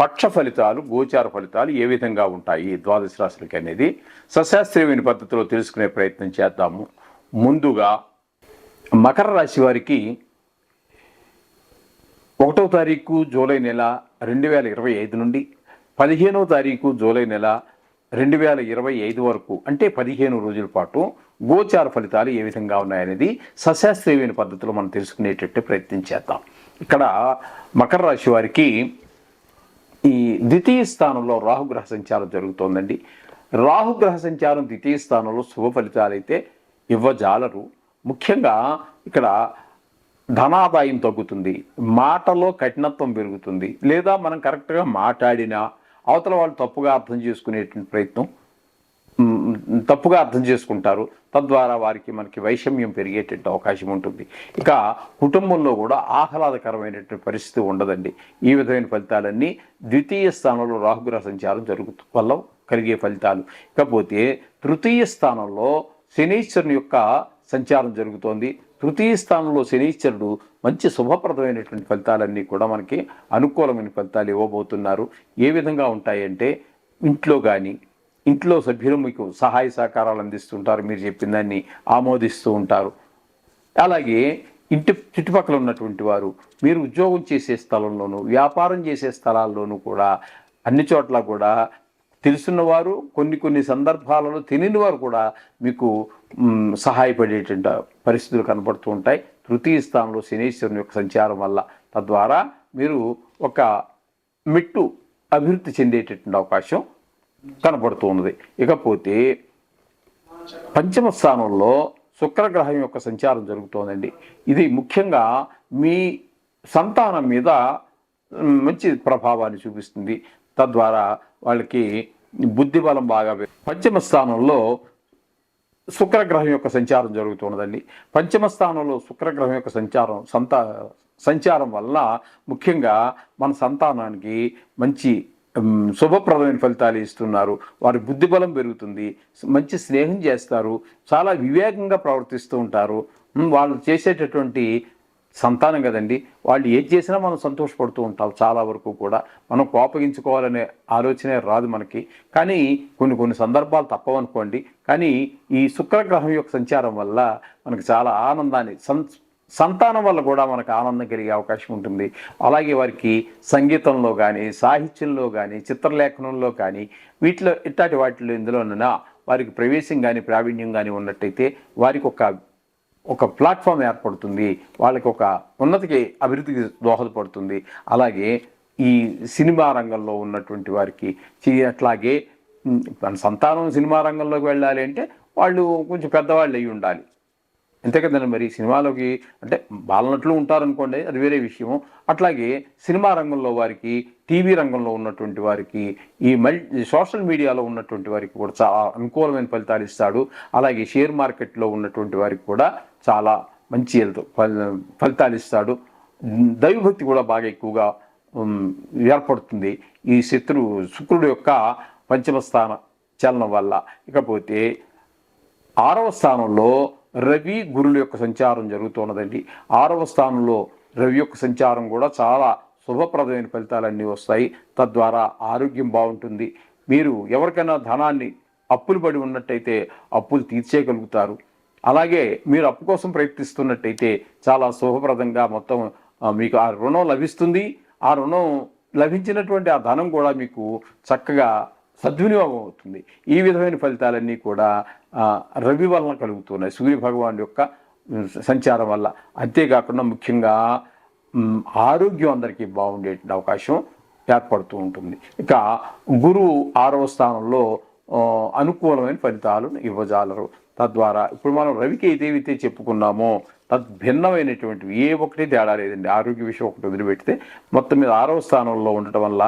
పక్ష ఫలితాలు గోచార ఫలితాలు ఏ విధంగా ఉంటాయి? ద్వాదశ రాశులకి అనేది సశాస్త్రీయమైన పద్ధతిలో తెలుసుకునే ప్రయత్నం చేద్దాము. ముందుగా మకర రాశి వారికి ఒకటో తారీఖు జూలై నెల రెండు వేల ఇరవై ఐదు నుండి పదిహేనవ తారీఖు జూలై నెల రెండు వేల ఇరవై ఐదు వరకు అంటే పదిహేను రోజుల పాటు గోచార ఫలితాలు ఏ విధంగా ఉన్నాయనేది సశాస్త్రీయమైన పద్ధతిలో మనం తెలుసుకునేటట్టు ప్రయత్నం చేద్దాం. ఇక్కడ మకర రాశి వారికి ఈ ద్వితీయ స్థానంలో రాహుగ్రహ సంచారం జరుగుతోందండి. రాహుగ్రహ సంచారం ద్వితీయ స్థానంలో శుభ ఫలితాలైతే ఇవ్వజాలరు. ముఖ్యంగా ఇక్కడ ధనాదాయం తగ్గుతుంది. మాటలో కఠినత్వం పెరుగుతుంది. లేదా మనం కరెక్ట్గా మాట్లాడినా అవతల వాళ్ళు తప్పుగా అర్థం చేసుకునేటువంటి ప్రయత్నం తప్పుగా అర్థం చేసుకుంటారు. తద్వారా వారికి మనకి వైషమ్యం పెరిగేటట్టు అవకాశం ఉంటుంది. ఇక కుటుంబంలో కూడా ఆహ్లాదకరమైనటువంటి పరిస్థితి ఉండదండి. ఈ విధమైన ఫలితాలన్నీ ద్వితీయ స్థానంలో రాహుగ్రహ సంచారం జరుగుతు వల్ల కలిగే ఫలితాలు. ఇకపోతే తృతీయ స్థానంలో శనీశ్వరుని యొక్క సంచారం జరుగుతోంది. తృతీయ స్థానంలో శనీశ్వరుడు మంచి శుభప్రదమైనటువంటి ఫలితాలన్నీ కూడా మనకి అనుకూలమైన ఫలితాలు ఇవ్వబోతున్నారు. ఏ విధంగా ఉంటాయంటే ఇంట్లో కానీ ఇంట్లో సభ్యులు మీకు సహాయ సహకారాలు అందిస్తుంటారు మీరు చెప్పిన దాన్ని ఆమోదిస్తూ ఉంటారు. అలాగే ఇంటి చుట్టుపక్కల ఉన్నటువంటి వారు మీరు ఉద్యోగం చేసే స్థలంలోనూ వ్యాపారం చేసే స్థలాల్లోనూ కూడా అన్ని చోట్ల కూడా తెలుసున్నవారు కొన్ని కొన్ని సందర్భాలలో తెలియని వారు కూడా మీకు సహాయపడేటువంటి పరిస్థితులు కనబడుతూ ఉంటాయి. తృతీయ స్థానంలో శనీశ్వరుని యొక్క సంచారం వల్ల తద్వారా మీరు ఒక మెట్టు అభివృద్ధి చెందేటటువంటి అవకాశం కనబడుతూ ఉన్నది ఇకపోతే పంచమ స్థానంలో శుక్రగ్రహం యొక్క సంచారం జరుగుతోందండి. ఇది ముఖ్యంగా మీ సంతానం మీద మంచి ప్రభావాన్ని చూపిస్తుంది. తద్వారా వాళ్ళకి బుద్ధి బలం బాగా పంచమ స్థానంలో శుక్రగ్రహం యొక్క సంచారం జరుగుతున్నదండి. పంచమ స్థానంలో శుక్రగ్రహం యొక్క సంచారం సంతా సంచారం వల్ల ముఖ్యంగా మన సంతానానికి మంచి శుభప్రదమైన ఫలితాలు ఇస్తున్నారు. వారి బుద్ధిబలం పెరుగుతుంది. మంచి స్నేహం చేస్తారు. చాలా వివేకంగా ప్రవర్తిస్తూ ఉంటారు. వాళ్ళు చేసేటటువంటి సంతానం కదండి. వాళ్ళు ఏది చేసినా మనం సంతోషపడుతూ ఉంటాం చాలా వరకు కూడా. మనం కోపగించుకోవాలనే ఆలోచనే రాదు మనకి. కానీ కొన్ని కొన్ని సందర్భాలు తప్పవనుకోండి. కానీ ఈ శుక్రగ్రహం యొక్క సంచారం వల్ల మనకు చాలా ఆనందాన్ని సం సంతానం వల్ల కూడా మనకు ఆనందం కలిగే అవకాశం ఉంటుంది. అలాగే వారికి సంగీతంలో కానీ సాహిత్యంలో కానీ చిత్రలేఖనంలో కానీ వీటిలో ఇట్లాంటి వాటిలో ఇందులోనైనా వారికి ప్రవేశం కానీ ప్రావీణ్యం కానీ ఉన్నట్టయితే వారికి ఒక ఒక ప్లాట్ఫామ్ ఏర్పడుతుంది. వాళ్ళకి ఒక ఉన్నతికి అభివృద్ధికి దోహదపడుతుంది. అలాగే ఈ సినిమా రంగంలో ఉన్నటువంటి వారికి అట్లాగే ఉమ్, సంతానం సినిమా రంగంలోకి వెళ్ళాలి అంటే వాళ్ళు కొంచెం పెద్దవాళ్ళు అయి ఉండాలి. అంతే కదండి మరి సినిమాలోకి అంటే బాలనట్లు ఉంటారనుకోండి అది వేరే విషయం అట్లాగే సినిమా రంగంలో వారికి టీవీ రంగంలో ఉన్నటువంటి వారికి ఈ మల్ సోషల్ మీడియాలో ఉన్నటువంటి వారికి కూడా చాలా అనుకూలమైన ఫలితాలు ఇస్తాడు. అలాగే షేర్ మార్కెట్లో ఉన్నటువంటి వారికి కూడా చాలా మంచి ఫలితాలు ఇస్తాడు. దైవభక్తి కూడా బాగా ఎక్కువగా ఏర్పడుతుంది. ఈ శత్రు శుక్రుడు యొక్క పంచమ స్థాన చలనం వల్ల. ఇకపోతే ఆరవ స్థానంలో రవి గురుల యొక్క సంచారం జరుగుతున్నదండి. ఆరవ స్థానంలో రవి యొక్క సంచారం కూడా చాలా శుభప్రదమైన ఫలితాలన్నీ వస్తాయి. తద్వారా ఆరోగ్యం బాగుంటుంది. మీరు ఎవరికైనా ధనాన్ని అప్పులు పడి ఉన్నట్టయితే అప్పులు తీర్చేయగలుగుతారు. అలాగే మీరు అప్పు కోసం ప్రయత్నిస్తున్నట్టయితే చాలా శుభప్రదంగా మొత్తం మీకు ఆ రుణం లభిస్తుంది. ఆ రుణం లభించినటువంటి ఆ ధనం కూడా మీకు చక్కగా సద్వినియోగం అవుతుంది ఈ విధమైన ఫలితాలన్నీ కూడా రవి వలన కలుగుతున్నాయి. సూర్య భగవాన్ యొక్క సంచారం వల్ల. అంతేకాకుండా ముఖ్యంగా ఆరోగ్యం అందరికీ బాగుండే అవకాశం ఏర్పడుతూ ఉంటుంది. ఇక గురువు ఆరవ స్థానంలో అనుకూలమైన ఫలితాలను ఇవ్వజాలరు. తద్వారా ఇప్పుడు మనం రవికి ఏదేవైతే చెప్పుకున్నామో తద్భిన్నమైనటువంటివి ఏ ఒక్కటి తేడా లేదండి. ఆరోగ్య విషయం ఒకటి వదిలిపెడితే మొత్తం మీద ఆరవ స్థానంలో ఉండటం వల్ల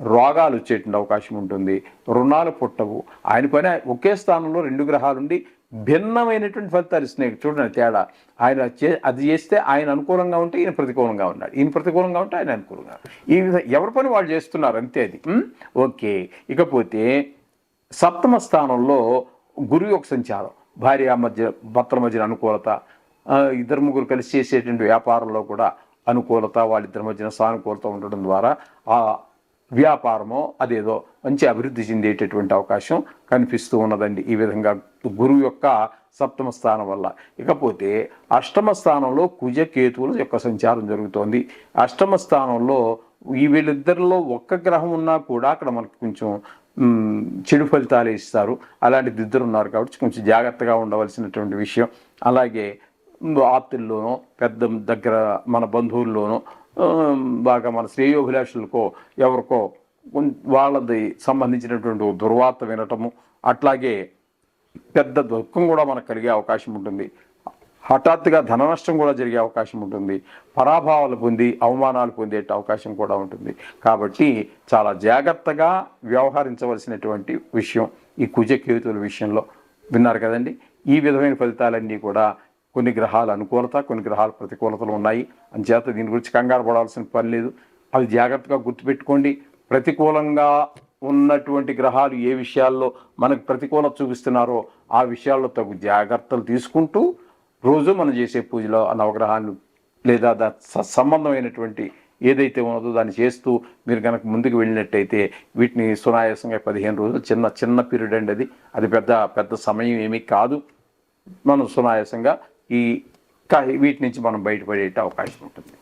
రోగాలు వచ్చేటువంటి అవకాశం ఉంటుంది. రుణాలు పుట్టవు. ఆయన పైన ఒకే స్థానంలో రెండు గ్రహాలుండి భిన్నమైనటువంటి ఫలితాలు ఇస్తున్నాయి. చూడండి తేడా. ఆయన చే అది చేస్తే ఆయన అనుకూలంగా ఉంటే ఈయన ప్రతికూలంగా ఉన్నాడు. ఈయన ప్రతికూలంగా ఉంటే ఆయన అనుకూలంగా ఈ విధంగా ఎవరి పని వాళ్ళు చేస్తున్నారు అంతే అది. ఓకే. ఇకపోతే సప్తమ స్థానంలో గురువు యొక్క సంచారం. భార్య మధ్య భర్తల మధ్యన అనుకూలత ఇద్దరు ముగ్గురు కలిసి చేసేటువంటి వ్యాపారంలో కూడా అనుకూలత వాళ్ళిద్దరి మధ్యన సానుకూలత ఉండడం ద్వారా ఆ వ్యాపారమో అదేదో మంచి అభివృద్ధి చెందేటటువంటి అవకాశం కనిపిస్తూ ఉన్నదండి ఈ విధంగా గురువు యొక్క సప్తమ స్థానం వల్ల. ఇకపోతే అష్టమ స్థానంలో కుజకేతువుల యొక్క సంచారం జరుగుతోంది. అష్టమ స్థానంలో ఈ వీళ్ళిద్దరిలో ఒక్క గ్రహం ఉన్నా కూడా అక్కడ మనకు కొంచెం చెడు ఫలితాలు ఇస్తారు. అలాంటిది ఇద్దరు ఉన్నారు కాబట్టి కొంచెం జాగ్రత్తగా ఉండవలసినటువంటి విషయం. అలాగే ఆప్తుల్లోనూ పెద్ద దగ్గర మన బంధువుల్లోనూ బాగా మన శ్రేయోభిలాషులకో ఎవరికో వాళ్ళది సంబంధించినటువంటి దుర్వార్త వినటము అట్లాగే పెద్ద దుఃఖం కూడా మనకు కలిగే అవకాశం ఉంటుంది. హఠాత్తుగా ధన నష్టం కూడా జరిగే అవకాశం ఉంటుంది. పరాభావాలు పొంది అవమానాలు పొందే అవకాశం కూడా ఉంటుంది. కాబట్టి చాలా జాగ్రత్తగా వ్యవహరించవలసినటువంటి విషయం ఈ కుజకేతుల విషయంలో. విన్నారు కదండి? ఈ విధమైన ఫలితాలన్నీ కూడా కొన్ని గ్రహాల అనుకూలత కొన్ని గ్రహాల ప్రతికూలతలు ఉన్నాయి. అంచేత దీని గురించి కంగారు పడాల్సిన పని లేదు. అది జాగ్రత్తగా గుర్తుపెట్టుకోండి. ప్రతికూలంగా ఉన్నటువంటి గ్రహాలు ఏ విషయాల్లో మనకు ప్రతికూలత చూపిస్తున్నారో ఆ విషయాల్లో తగు జాగ్రత్తలు తీసుకుంటూ రోజు మనం చేసే పూజలో ఆ నవగ్రహాలు లేదా దా స- సంబంధమైనటువంటి ఏదైతే ఉన్నదో దాన్ని చేస్తూ మీరు కనుక ముందుకు వెళ్ళినట్టయితే వీటిని సునాయాసంగా పదిహేను రోజులు చిన్న చిన్న పీరియడ్ అండి అది. అది పెద్ద పెద్ద సమయం ఏమీ కాదు. మనం సునాయాసంగా ఈ వీటి నుంచి మనం బయటపడే అవకాశం ఉంటుంది.